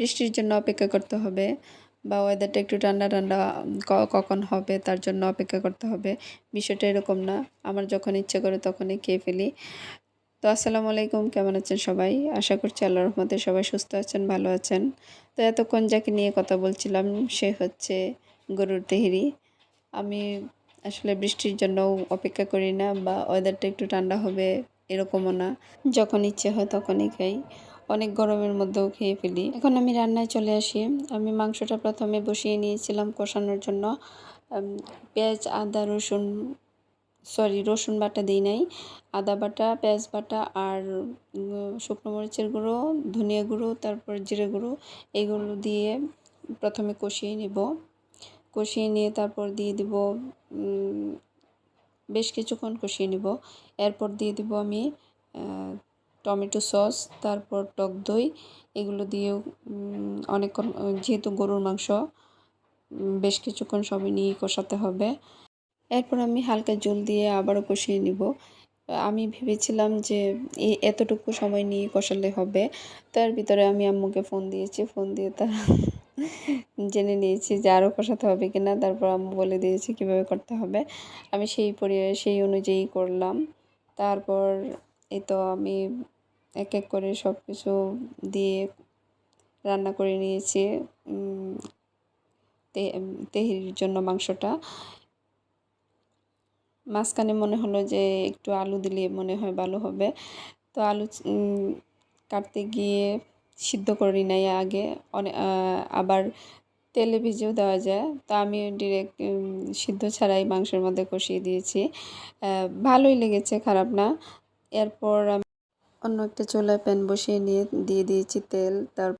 বৃষ্টির জন্য অপেক্ষা করতে হবে বা ওয়েদারটা একটু ঠান্ডা ঠান্ডা কখন হবে তার জন্য অপেক্ষা করতে হবে। বিষয়টা এরকম না। আমার যখন ইচ্ছে করে তখনই খেয়ে ফেলি। তো আসসালামু আলাইকুম, কেমন আছেন সবাই? আশা করছি আল্লাহর রহমতে সবাই সুস্থ আছেন, ভালো আছেন। তো এতক্ষণ যাকে নিয়ে কথা বলছিলাম সে হচ্ছে গরুর তেহেরি আমি আসলে বৃষ্টির জন্য অপেক্ষা করি না বা ওয়েদারটা একটু ঠান্ডা হবে এরকমও না। যখন ইচ্ছে হয় তখনই খাই। অনেক গরমের মধ্যেও খেয়ে ফেলি। এখন আমি রান্নায় চলে আসি। আমি মাংসটা প্রথমে বসিয়ে নিয়েছিলাম কষানোর জন্য। পেঁয়াজ, আদা, রসুন সরি রসুন বাটা দিই নাই। আদা বাটা, পেঁয়াজ বাটা আর শুকনো মরিচের গুঁড়ো, ধনিয়া গুঁড়ো, তারপর জিরে গুঁড়ো এগুলো দিয়ে প্রথমে কষিয়ে নিব। কষিয়ে নিয়ে তারপর দিয়ে দিব বেশ কিছুক্ষণ কষিয়ে নিব। এরপর দিয়ে দিব আমি টমেটো সস, তারপর টক দই, এগুলো দিয়েও অনেকক্ষণ যেহেতু গরুর মাংস বেশ কিছুক্ষণ সবই নিয়ে কষাতে হবে। এরপর আমি হালকা জল দিয়ে আবারও কষিয়ে নিব। আমি ভেবেছিলাম যে এতটুকু সময় নিয়ে কষালে হবে। তার ভিতরে আমি আম্মুকে ফোন দিয়েছি। ফোন দিয়ে তার জেনে নিয়েছি যে আরও কষাতে হবে কিনা তারপর আম্মু বলে দিয়েছে কীভাবে করতে হবে। আমি সেই পরি, সেই অনুযায়ী করলাম। তারপর এই তো আমি এক এক করে সব কিছু দিয়ে রান্না করে নিয়েছি উম, তে- তেহেরির জন্য মাংসটা। মাঝখানে মনে হলো যে একটু আলু দিলে মনে হয় ভালো হবে। তো আলু কাটতে গিয়ে সিদ্ধ করি নাই আগে অনেক আবার তেলে ভিজেও দেওয়া যায়। তো আমি ডিরেক্ট সিদ্ধ ছাড়াই মাংসের মধ্যে কষিয়ে দিয়েছি। ভালোই লেগেছে খারাপ না। এরপর আমি অন্য একটা চুলায় প্যান বসিয়ে নিয়ে দিয়ে দিয়েছি তেল। তার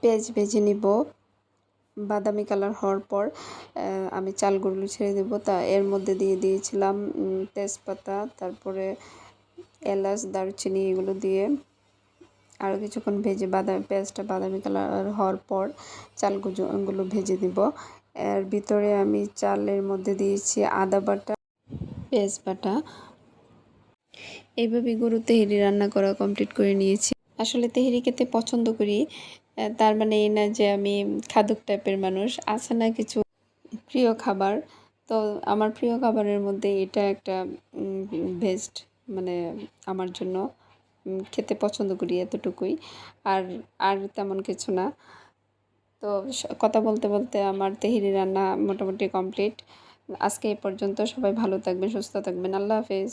পেঁয়াজ ভেজে নিব। বাদামি কালার হওয়ার পর আমি চালগুলো ছেড়ে দেব। তা এর মধ্যে দিয়ে দিয়েছিলাম তেজপাতা, তারপরে এলাচ, দারুচিনি এগুলো দিয়ে। আরও কিছুক্ষণ ভেজে বাদামি, পেঁয়াজটা বাদামি কালার হওয়ার পর চালগুলো ভেজে দিব এর ভিতরে আমি চালের মধ্যে দিয়েছি আদা বাটা, পেঁয়াজ বাটা এইভাবে গরু তেহেরি রান্না করা কমপ্লিট করে নিয়েছি। আসলে তেহেরি খেতে পছন্দ করি। তার মানে এই না যে আমি খাদক টাইপের মানুষ, আছে না কিছু প্রিয় খাবার। তো আমার প্রিয় খাবারের মধ্যে এটা একটা বেস্ট মানে আমার জন্য খেতে পছন্দ করি এতটুকুই। আর আর তেমন কিছু না। তো কথা বলতে বলতে আমার তেহেরি রান্না মোটামুটি কমপ্লিট আজকে এই পর্যন্ত সবাই ভালো থাকবেন, সুস্থ থাকবেন। আল্লাহ হাফেজ।